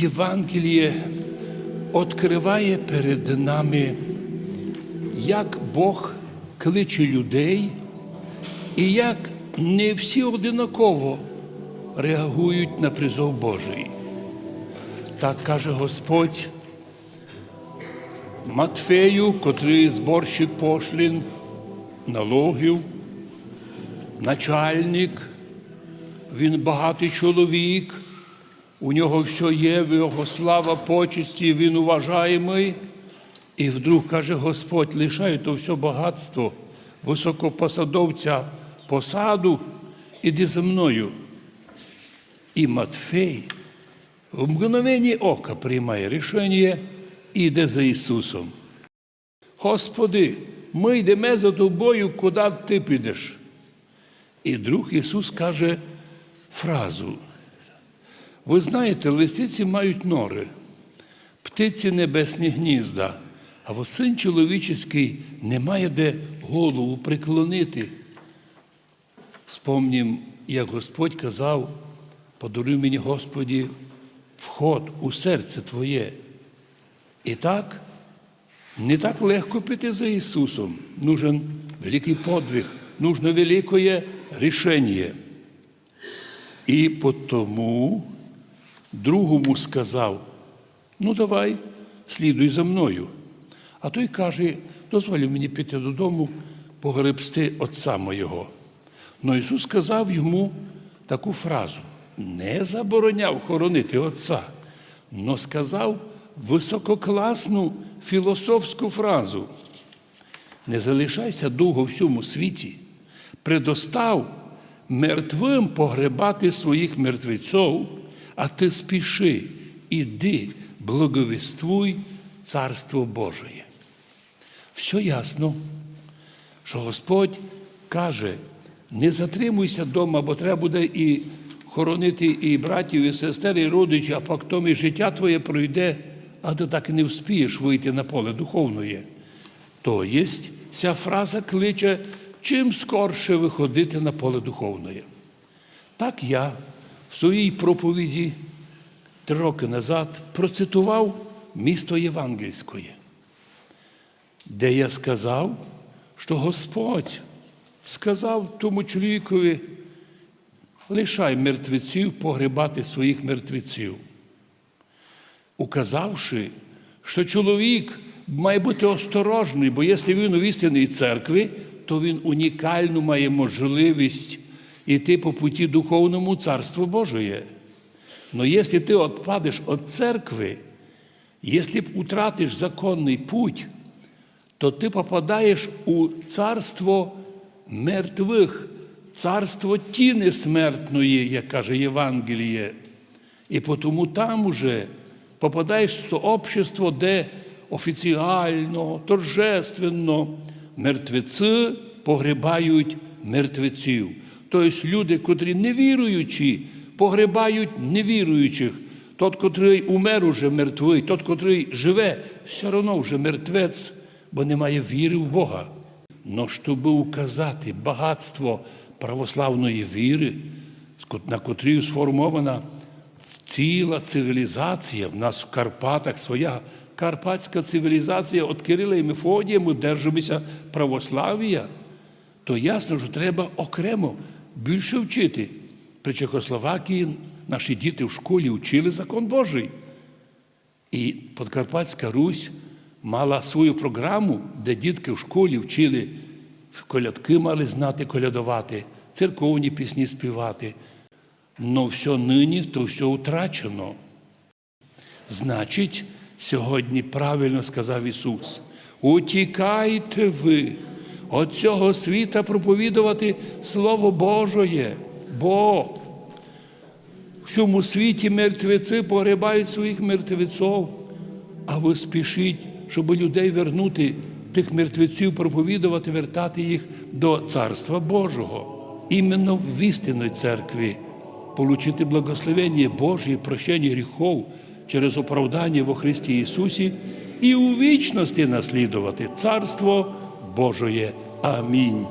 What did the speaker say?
Євангеліє відкриває перед нами, як Бог кличе людей, і як не всі одинаково реагують на призов Божий. Так каже Господь Матфею, котрий зборщик пошлін, налогів, начальник, він багатий чоловік, у нього все є, в його слава, почесті, він уважаємий. І вдруг каже Господь, лишай то все багатство, високопосадовця посаду, іди за мною. І Матфей в мгновенні ока приймає рішення і йде за Ісусом. Господи, ми йдемо за тобою, куди ти підеш. І друг Ісус каже фразу. Ви знаєте, лисиці мають нори, птиці небесні гнізда, а от син чоловічий не має де голову приклонити. Спомнім, як Господь казав, подаруй мені, Господі, вход у серце Твоє. І так, не так легко піти за Ісусом. Нужен великий подвиг, нужно великое рішення. І потому другому сказав, ну давай, слідуй за мною. А той каже, дозволь мені піти додому, погребсти отця моєго. Но Ісус сказав йому таку фразу: не забороняв хоронити отця, но сказав висококласну філософську фразу. Не залишайся довго в цьому світі, предостав мертвим погребати своїх мертвеців, а ти спіши, іди, благовіствуй Царство Божие. Все ясно, що Господь каже, не затримуйся вдома, бо треба буде і хоронити і братів, і сестер, і родичів, а потім і життя твоє пройде, а ти так і не вспієш вийти на поле духовне. То є, ця фраза кличе чим скорше виходити на поле духовне. Так я в своїй проповіді три роки назад процитував місто Євангельське, де я сказав, що Господь сказав тому чоловікові, лишай мертвеців погребати своїх мертвеців, указавши, що чоловік має бути осторожний, бо якщо він у істинній церкві, то він унікальну має можливість йти по путі духовному Царству Божие. Но якщо ти відпадеш від церкви, якщо втратиш законний путь, то ти попадаєш у царство мертвих, царство тіни смертної, як каже Євангеліє. І тому там уже попадаєш в сообщество, де офіціально, торжественно мертвеці погребають мертвеців. Тобто люди, котрі невіруючі, погребають невіруючих. Тот, котрий умер уже мертвий, тот, котрий живе, все одно вже мертвець, бо немає віри в Бога. Но щоб указати багатство православної віри, на котрій сформована ціла цивілізація, в нас в Карпатах своя карпатська цивілізація від Кирила і Мефодія, ми держимося православ'я, то ясно, що треба окремо більше вчити. При Чехословакії наші діти в школі вчили закон Божий. І Подкарпатська Русь мала свою програму, де дітки в школі вчили колядки мали знати колядувати, церковні пісні співати. Но все нині, то все втрачено. Значить, сьогодні правильно сказав Ісус: утікайте ви від цього світа проповідувати Слово Божоє, бо в цьому світі мертвеці погребають своїх мертвеців, а ви спішіть, щоб людей вернути, тих мертвеців проповідувати, вертати їх до Царства Божого. Іменно в істинної церкві получити благословення Божє, прощення гріхов через оправдання во Христі Ісусі і у вічності наслідувати Царство Божоє. Амінь.